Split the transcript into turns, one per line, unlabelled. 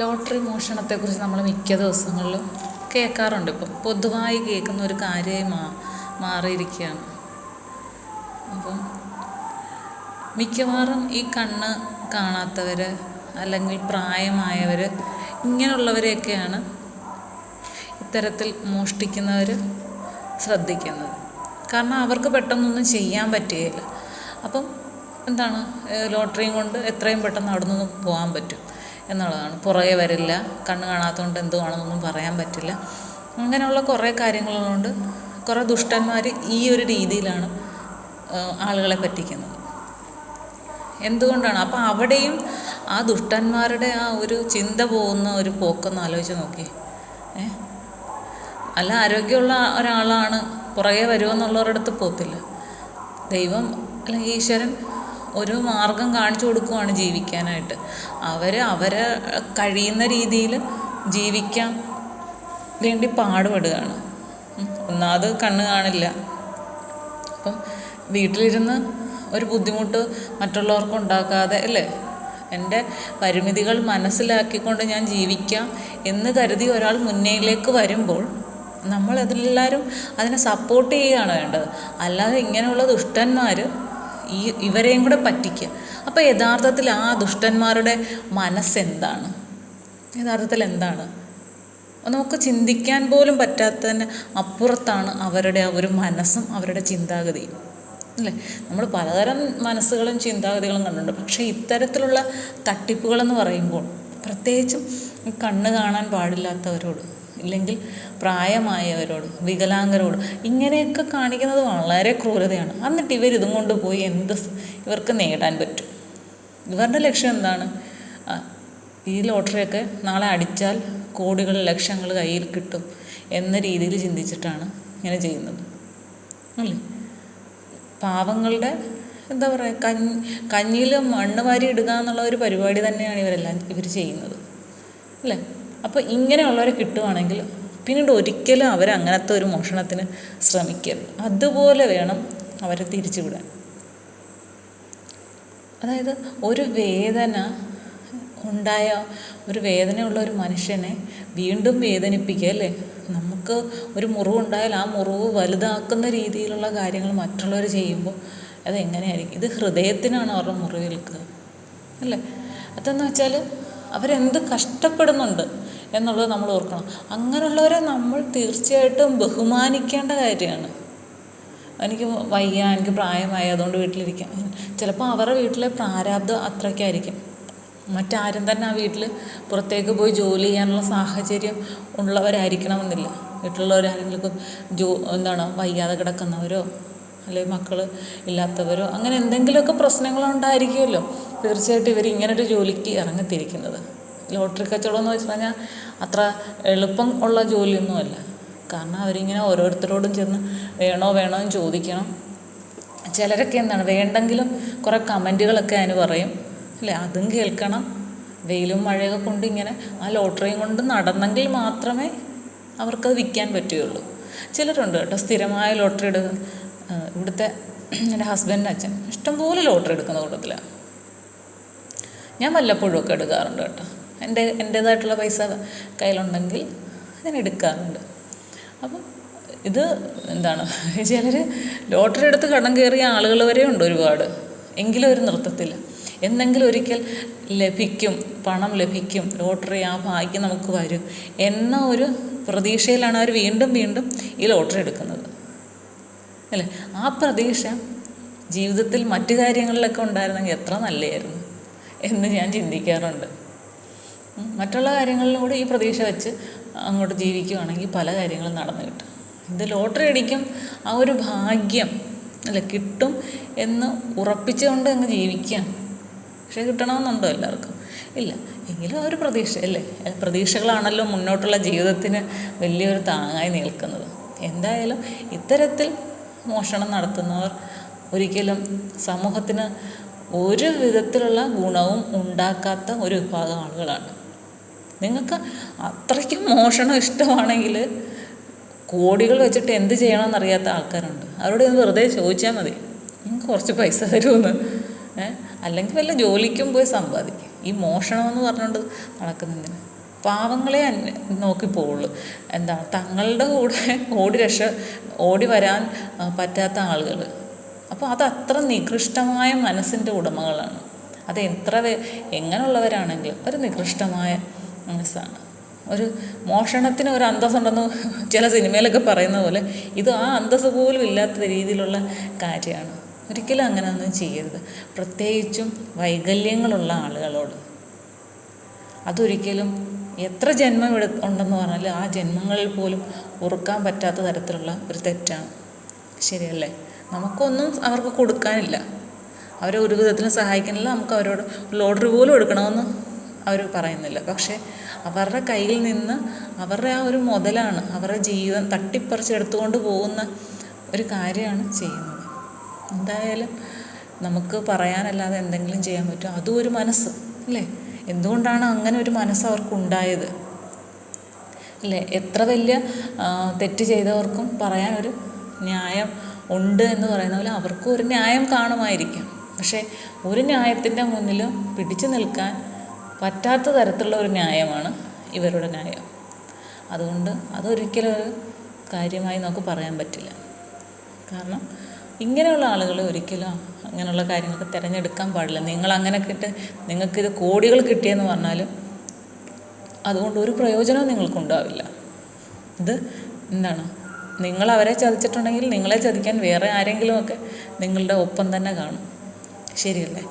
Lottery മോഷണത്തെക്കുറിച്ച് നമ്മൾ മിക്ക ദിവസങ്ങളിലും കേൾക്കാറുണ്ട്. ഇപ്പം പൊതുവായി കേൾക്കുന്ന ഒരു കാര്യമായി മാ മാറിയിരിക്കുകയാണ്. അപ്പം മിക്കവാറും ഈ കണ്ണ് കാണാത്തവർ അല്ലെങ്കിൽ പ്രായമായവർ ഇങ്ങനെയുള്ളവരെയൊക്കെയാണ് ഇത്തരത്തിൽ മോഷ്ടിക്കുന്നവർ ശ്രദ്ധിക്കുന്നത്. കാരണം അവർക്ക് പെട്ടെന്നൊന്നും ചെയ്യാൻ പറ്റുകയില്ല. അപ്പം എന്താണ് ലോട്ടറിയും കൊണ്ട് എത്രയും പെട്ടെന്ന് അവിടെ നിന്ന് പോകാൻ പറ്റും. എന്നുള്ളതാണ്. പുറകെ വരില്ല. കണ്ണ് കാണാത്തതുകൊണ്ട് എന്തുവാണെന്നൊന്നും പറയാൻ പറ്റില്ല. അങ്ങനെയുള്ള കുറേ കാര്യങ്ങളുള്ളതുകൊണ്ട് കുറേ ദുഷ്ടന്മാർ ഈ ഒരു രീതിയിലാണ് ആളുകളെ പറ്റിക്കുന്നത്. എന്തുകൊണ്ടാണ്? അപ്പം അവിടെയും ആ ദുഷ്ടന്മാരുടെ ആ ഒരു ചിന്ത പോകുന്ന ഒരു പോക്കൊന്ന് ആലോചിച്ച് നോക്കി ഏ? അല്ല ആരോഗ്യമുള്ള ഒരാളാണ് പുറകെ വരുമെന്നുള്ളവരുടെ അടുത്ത് പോകത്തില്ല ദൈവം അല്ലെങ്കിൽ ഈശ്വരൻ ഒരു മാർഗം കാണിച്ചു കൊടുക്കുവാണ് ജീവിക്കാനായിട്ട്. അവർ അവരെ കഴിയുന്ന രീതിയിൽ ജീവിക്കാൻ വേണ്ടി പാടുപെടുകയാണ്. ഒന്നാമത് കണ്ണ് കാണില്ല. അപ്പം വീട്ടിലിരുന്ന് ഒരു ബുദ്ധിമുട്ട് മറ്റുള്ളവർക്ക് ഉണ്ടാക്കാതെ അല്ലേ? എന്റെ പരിമിതികൾ മനസ്സിലാക്കിക്കൊണ്ട് ഞാൻ ജീവിക്കാം എന്ന് കരുതി ഒരാൾ മുന്നിലേക്ക് വരുമ്പോൾ നമ്മൾ അതിലെല്ലാവരും അതിനെ സപ്പോർട്ട് ചെയ്യുകയാണ് വേണ്ടത്. അല്ലാതെ ഇങ്ങനെയുള്ള ദുഷ്ടന്മാർ ഈ ഇവരെയും കൂടെ പറ്റിക്കുക. അപ്പോൾ യഥാർത്ഥത്തിൽ ആ ദുഷ്ടന്മാരുടെ മനസ്സെന്താണ്? യഥാർത്ഥത്തിൽ എന്താണ്? നമുക്ക് ചിന്തിക്കാൻ പോലും പറ്റാത്തതിന് അപ്പുറത്താണ് അവരുടെ ആ ഒരു മനസ്സും അവരുടെ ചിന്താഗതിയും. അല്ലേ? നമ്മൾ പലതരം മനസ്സുകളും ചിന്താഗതികളും കണ്ടിട്ടുണ്ട്. പക്ഷേ ഇത്തരത്തിലുള്ള തട്ടിപ്പുകളെന്ന് പറയുമ്പോൾ പ്രത്യേകിച്ചും കണ്ണ് കാണാൻ പാടില്ലാത്തവരോട് ഇല്ലെങ്കിൽ പ്രായമായവരോട് വികലാംഗരോട് ഇങ്ങനെയൊക്കെ കാണിക്കുന്നത് വളരെ ക്രൂരതയാണ്. എന്നിട്ട് ഇവർ ഇതും കൊണ്ട് പോയി എന്ത് ഇവർക്ക് നേടാൻ പറ്റും. ഇവരുടെ ലക്ഷ്യം എന്താണ്? ഈ ലോട്ടറിയൊക്കെ നാളെ അടിച്ചാൽ കോടികൾ ലക്ഷങ്ങൾ കയ്യിൽ കിട്ടും എന്ന രീതിയിൽ ചിന്തിച്ചിട്ടാണ് ഇങ്ങനെ ചെയ്യുന്നത്. അല്ലേ? പാവങ്ങളുടെ എന്താ പറയുക കഞ്ഞി കഞ്ഞിയിൽ മണ്ണ് വാരി ഇടുക എന്നുള്ള ഒരു പരിപാടി തന്നെയാണ് ഇവരെല്ലാം ഇവർ ചെയ്യുന്നത്. അല്ലേ? അപ്പോൾ ഇങ്ങനെയുള്ളവരെ കിട്ടുവാണെങ്കിൽ പിന്നീട് ഒരിക്കലും അവർ അങ്ങനത്തെ ഒരു മോഷണത്തിന് ശ്രമിക്കരുത്. അതുപോലെ വേണം അവരെ തിരിച്ചു വിടാൻ അതായത് ഒരു വേദന ഉണ്ടായ ഒരു വേദനയുള്ള ഒരു മനുഷ്യനെ വീണ്ടും വേദനിപ്പിക്കുക അല്ലേ? നമുക്ക് ഒരു മുറിവുണ്ടായാൽ ആ മുറിവ് വലുതാക്കുന്ന രീതിയിലുള്ള കാര്യങ്ങൾ മറ്റുള്ളവർ ചെയ്യുമ്പോൾ അതെങ്ങനെയായിരിക്കും? ഇത് ഹൃദയത്തിനാണ് അവരുടെ മുറിവേൽക്കുക അല്ലേ? അതെന്ന് വെച്ചാൽ അവരെന്ത് കഷ്ടപ്പെടുന്നുണ്ട് എന്നുള്ളത് നമ്മൾ ഓർക്കണം. അങ്ങനെയുള്ളവരെ നമ്മൾ തീർച്ചയായിട്ടും ബഹുമാനിക്കേണ്ട കാര്യമാണ്. എനിക്ക് വയ്യ എനിക്ക് പ്രായമായി അതുകൊണ്ട് വീട്ടിലിരിക്കാം. ചിലപ്പോൾ അവരുടെ വീട്ടിലെ പ്രാരാബ്ദം അത്രയ്ക്കായിരിക്കും. മറ്റാരും തന്നെ ആ വീട്ടിൽ പുറത്തേക്ക് പോയി ജോലി ചെയ്യാനുള്ള സാഹചര്യം ഉള്ളവരായിരിക്കണമെന്നില്ല. വീട്ടിലുള്ളവരാരെങ്കിലും ജോ എന്താണ് വയ്യാതെ കിടക്കുന്നവരോ അല്ലെങ്കിൽ മക്കൾ ഇല്ലാത്തവരോ അങ്ങനെ എന്തെങ്കിലുമൊക്കെ പ്രശ്നങ്ങളുണ്ടായിരിക്കുമല്ലോ. തീർച്ചയായിട്ടും ഇവർ ഇങ്ങനൊരു ജോലിക്ക് ഇറങ്ങിത്തിരിക്കുന്നത്. ലോട്ടറി കച്ചവടം എന്ന് വെച്ച് പറഞ്ഞാൽ അത്ര എളുപ്പം ഉള്ള ജോലിയൊന്നുമല്ല കാരണം അവരിങ്ങനെ ഓരോരുത്തരോടും ചെന്ന് വേണോ വേണോ എന്ന് ചോദിക്കണം. ചിലരൊക്കെ എന്താണ് വേണ്ടെങ്കിലും കുറേ കമന്റുകളൊക്കെ അതിന് പറയും. അല്ലേ? അതും കേൾക്കണം. വെയിലും മഴയൊക്കെ കൊണ്ട് ഇങ്ങനെ ആ ലോട്ടറിയും കൊണ്ട് നടന്നെങ്കിൽ മാത്രമേ അവർക്കത് വിൽക്കാൻ പറ്റുകയുള്ളൂ. ചിലരുണ്ട് കേട്ടോ സ്ഥിരമായ ലോട്ടറി എടുക്കുന്ന ഇവിടുത്തെ എന്റെ ഹസ്ബൻഡിന്റെ അച്ഛൻ ഇഷ്ടംപോലെ ലോട്ടറി എടുക്കുന്ന കൂട്ടത്തിലാണ് ഞാൻ വല്ലപ്പോഴും ഒക്കെ എടുക്കാറുണ്ട് കേട്ടോ. എന്റെ എന്റേതായിട്ടുള്ള പൈസ കയ്യിലുണ്ടെങ്കിൽ ഞാൻ എടുക്കാറുണ്ട്. അപ്പം ഇത് എന്താണ് ചിലർ ലോട്ടറി എടുത്ത് കടം കയറിയ ആളുകൾ വരെ ഉണ്ട് ഒരുപാട്. എങ്കിലും ഒരു നൃത്തത്തില്ല എന്നെങ്കിലും ഒരിക്കൽ ലഭിക്കും പണം ലഭിക്കും ലോട്ടറി ആ ഭാഗ്യം നമുക്ക് വരും എന്ന ഒരു പ്രതീക്ഷയിലാണ് അവർ വീണ്ടും വീണ്ടും ഈ ലോട്ടറി എടുക്കുന്നത്. അല്ലേ? ആ പ്രതീക്ഷ ജീവിതത്തിൽ മറ്റു കാര്യങ്ങളിലൊക്കെ ഉണ്ടായിരുന്നെങ്കിൽ എത്ര നല്ലതായിരുന്നു എന്ന് ഞാൻ ചിന്തിക്കാറുണ്ട്. മറ്റുള്ള കാര്യങ്ങളിലൂടെ ഈ പ്രതീക്ഷ വെച്ച് അങ്ങോട്ട് ജീവിക്കുകയാണെങ്കിൽ പല കാര്യങ്ങളും നടന്നു കിട്ടും. ഇത് ലോട്ടറി അടിക്കും ആ ഒരു ഭാഗ്യം അല്ല കിട്ടും എന്ന് ഉറപ്പിച്ചുകൊണ്ട് അങ്ങ് ജീവിക്കാം. പക്ഷേ കിട്ടണമെന്നുണ്ടോ എല്ലാവർക്കും? ഇല്ല. എങ്കിലും ആ ഒരു പ്രതീക്ഷ അല്ലേ? പ്രതീക്ഷകളാണല്ലോ മുന്നോട്ടുള്ള ജീവിതത്തിന് വലിയൊരു താങ്ങായി നിൽക്കുന്നത്. എന്തായാലും ഇത്തരത്തിൽ മോഷണം നടത്തുന്നവർ ഒരിക്കലും സമൂഹത്തിന് ഒരു വിധത്തിലുള്ള ഗുണവും ഉണ്ടാക്കാത്ത ഒരു വിഭാഗം ആളുകളാണ്. നിങ്ങൾക്ക് അത്രയ്ക്കും മോഷണം ഇഷ്ടമാണെങ്കിൽ കോടികൾ വെച്ചിട്ട് എന്ത് ചെയ്യണമെന്ന് അറിയാത്ത ആൾക്കാരുണ്ട്. അവരോട് ഒന്ന് വെറുതെ ചോദിച്ചാൽ മതി. നിങ്ങൾക്ക് കുറച്ച് പൈസ തരുമെന്ന് ഏഹ് അല്ലെങ്കിൽ വല്ല ജോലിക്കും പോയി സമ്പാദിക്കും. ഈ മോഷണം എന്ന് പറഞ്ഞുകൊണ്ട് നടക്കുന്നതിന് പാവങ്ങളെ നോക്കി പോവുള്ളൂ. എന്താണ്? തങ്ങളുടെ കൂടെ ഓടി രക്ഷ ഓടി വരാൻ പറ്റാത്ത ആളുകൾ അപ്പോൾ അത് അത്ര നികൃഷ്ടമായ മനസ്സിന്റെ ഉടമകളാണ്. അത് എത്ര എങ്ങനെയുള്ളവരാണെങ്കിലും ഒരു നികൃഷ്ടമായ മനസ്സാണ്. ഒരു മോഷണത്തിന് ഒരു അന്തസ്സുണ്ടെന്ന് ചില സിനിമയിലൊക്കെ പറയുന്ന പോലെ ഇത് ആ അന്തസ് പോലും ഇല്ലാത്ത രീതിയിലുള്ള കാര്യമാണ്. ഒരിക്കലും അങ്ങനെ ഒന്നും ചെയ്യരുത്. പ്രത്യേകിച്ചും വൈകല്യങ്ങളുള്ള ആളുകളോട്. അതൊരിക്കലും എത്ര ജന്മം എടു ഉണ്ടെന്ന് പറഞ്ഞാൽ ആ ജന്മങ്ങളിൽ പോലും ഓർക്കാൻ പറ്റാത്ത തരത്തിലുള്ള ഒരു തെറ്റാണ്. ശരിയല്ലേ? നമുക്കൊന്നും അവർക്ക് കൊടുക്കാനില്ല. അവരെ ഒരു വിധത്തിലും സഹായിക്കുന്നില്ല. നമുക്ക് അവരോട് ലോട്ടറി പോലും എടുക്കണമെന്ന് അവർ പറയുന്നില്ല. പക്ഷേ അവരുടെ കയ്യിൽ നിന്ന് അവരുടെ ആ ഒരു മുതലാണ് അവരുടെ ജീവൻ തട്ടിപ്പറിച്ച് എടുത്തുകൊണ്ട് പോകുന്ന ഒരു കാര്യമാണ് ചെയ്യുന്നത്. എന്തായാലും നമുക്ക് പറയാനല്ലാതെ എന്തെങ്കിലും ചെയ്യാൻ പറ്റുമോ? അതും ഒരു മനസ്സ് അല്ലേ? എന്തുകൊണ്ടാണ് അങ്ങനെ ഒരു മനസ്സ് അവർക്കുണ്ടായത്? അല്ലേ? എത്ര വലിയ തെറ്റ് ചെയ്തവർക്കും പറയാനൊരു ന്യായം ഉണ്ട് എന്ന് പറയുന്ന പോലെ അവർക്കും ഒരു ന്യായം കാണുമായിരിക്കാം. പക്ഷേ ഒരു ന്യായത്തിന്റെ മുന്നിലും പിടിച്ചു നിൽക്കാൻ പറ്റാത്ത തരത്തിലുള്ള ഒരു ന്യായമാണ് ഇവരുടെ ന്യായം. അതുകൊണ്ട് അതൊരിക്കലും ഒരു കാര്യമായി നമുക്ക് പറയാൻ പറ്റില്ല. കാരണം ഇങ്ങനെയുള്ള ആളുകൾ ഒരിക്കലും അങ്ങനെയുള്ള കാര്യങ്ങളൊക്കെ തിരഞ്ഞെടുക്കാൻ പാടില്ല. നിങ്ങൾ അങ്ങനെ കിട്ട് നിങ്ങൾക്കിത് കോടികൾ കിട്ടിയെന്ന് പറഞ്ഞാലും അതുകൊണ്ട് ഒരു പ്രയോജനവും നിങ്ങൾക്കുണ്ടാവില്ല. ഇത് എന്താണ്? നിങ്ങൾ അവരെ ചതിച്ചിട്ടുണ്ടെങ്കിൽ നിങ്ങളെ ചതിക്കാൻ വേറെ ആരെങ്കിലുമൊക്കെ നിങ്ങളുടെ ഒപ്പം തന്നെ കാണും. ശരിയല്ലേ?